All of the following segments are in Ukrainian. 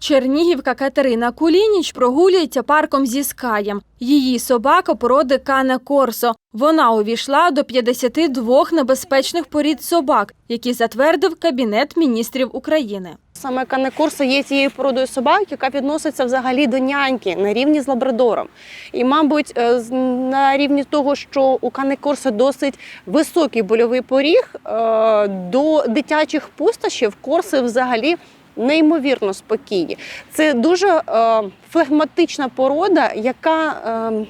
Чернігівка Катерина Кулініч прогулюється парком зі скаєм. Її собака породи Кане Корсо. Вона увійшла до 52 небезпечних порід собак, які затвердив Кабінет міністрів України. Саме канекурса є тією породою собак, яка відноситься взагалі до няньки на рівні з лабрадором. І, мабуть, е, на рівні того, що у канекурса досить високий больовий поріг, е, до дитячих пустощів корси взагалі. Неймовірно спокійні. Це дуже е, флегматична порода, яка е,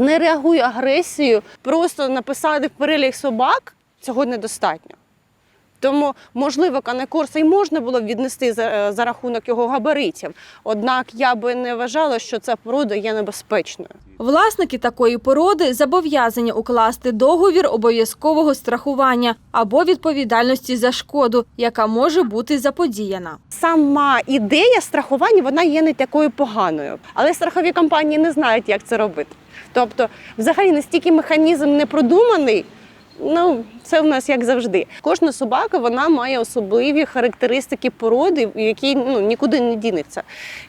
не реагує агресією. Просто написати в перелік собак цього недостатньо. Тому, можливо, канекорса й можна було б віднести за, за рахунок його габаритів. Однак я би не вважала, що ця порода є небезпечною. Власники такої породи зобов'язані укласти договір обов'язкового страхування або відповідальності за шкоду, яка може бути заподіяна. Сама ідея страхування вона є не такою поганою, але страхові компанії не знають, як це робити. Тобто, взагалі, настільки механізм не продуманий. Ну, це в нас як завжди. Кожна собака вона має особливі характеристики породи, які ну, нікуди не дінеться.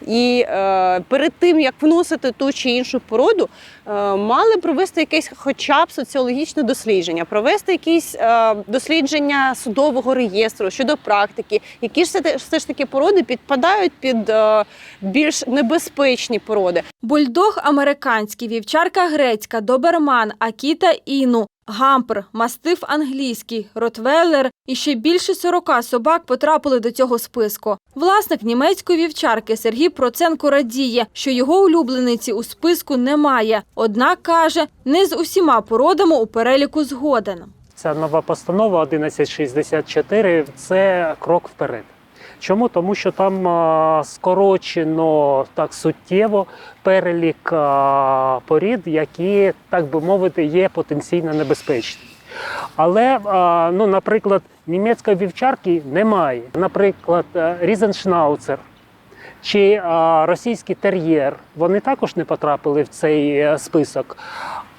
І е, перед тим, як вносити ту чи іншу породу, е, мали провести якесь хоча б соціологічне дослідження, провести якісь е, дослідження судового реєстру щодо практики, які ж все, все ж таки породи підпадають під е, більш небезпечні породи. Бульдог американський, вівчарка грецька, доберман, акіта іну, гампер, мастиф англійський, ротвейлер і ще більше 40 собак потрапили до цього списку. Власник німецької вівчарки Сергій Проценко радіє, що його улюблениці у списку немає. Однак каже, не з усіма породами у переліку згоден. Ця нова постанова 1164 це крок вперед. Чому? Тому що там скорочено так суттєво перелік порід, які, так би мовити, є потенційно небезпечні. Але, ну, наприклад, німецької вівчарки немає. Наприклад, е, різеншнауцер чи російський тер'єр, вони також не потрапили в цей е, список.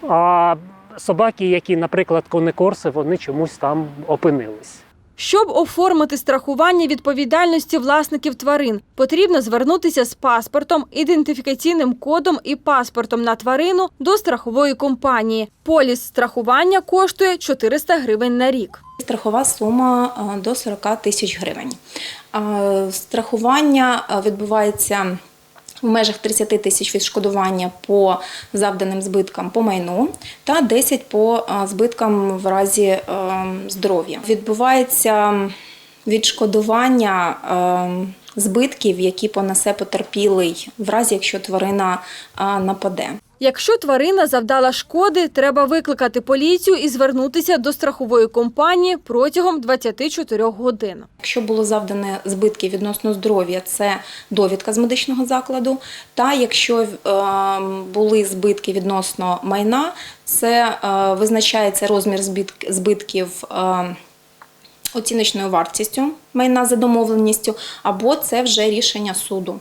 А собаки, які, наприклад, конекорси, вони чомусь там опинились. Щоб оформити страхування відповідальності власників тварин, потрібно звернутися з паспортом, ідентифікаційним кодом і паспортом на тварину до страхової компанії. Поліс страхування коштує 400 гривень на рік. Страхова сума е, до 40 тисяч гривень. Е, Страхування е, відбувається в межах 30 тисяч відшкодування по завданим збиткам по майну та 10 по е, збиткам в разі е, здоров'я. Відбувається відшкодування е, збитків, які понесе потерпілий, в разі якщо тварина нападе. Якщо тварина завдала шкоди, треба викликати поліцію і звернутися до страхової компанії протягом 24 годин. Якщо було завдане збитки відносно здоров'я, це довідка з медичного закладу. Та якщо е, були збитки відносно майна, це е, визначається розмір збитк- збитків. Е, Оціночною вартістю майна за домовленістю, або це вже рішення суду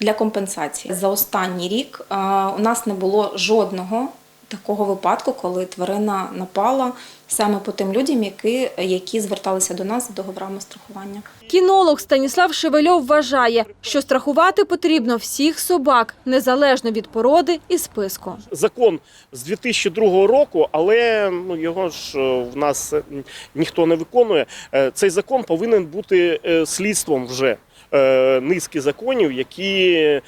для компенсації. За останній рік е, у нас не було жодного такого випадку, коли тварина напала саме по тим людям, які, які зверталися до нас з договорами страхування. Кінолог Станіслав Шевельов вважає, що страхувати потрібно всіх собак, незалежно від породи і списку. закон з 2002 року, але ну його ж е, в нас е, ніхто не виконує. Е, Цей закон повинен бути слідством вже низки законів, які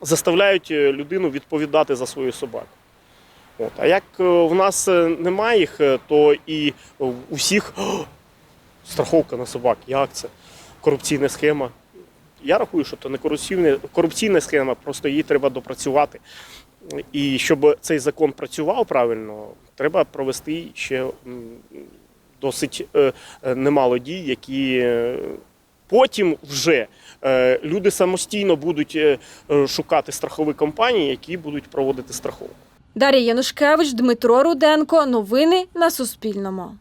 заставляють людину відповідати за свою собаку. От. А як е, в нас е, немає їх, е, то і у всіх страховка на собак. Як це? Корупційна схема. Я рахую, що це не корупційна, корупційна схема, просто її треба допрацювати. І щоб цей закон працював правильно, треба провести ще досить немало дій, які потім вже люди самостійно будуть шукати страхові компанії, які будуть проводити страховку. Дар'я Янушкевич, Дмитро Руденко. Новини на Суспільному.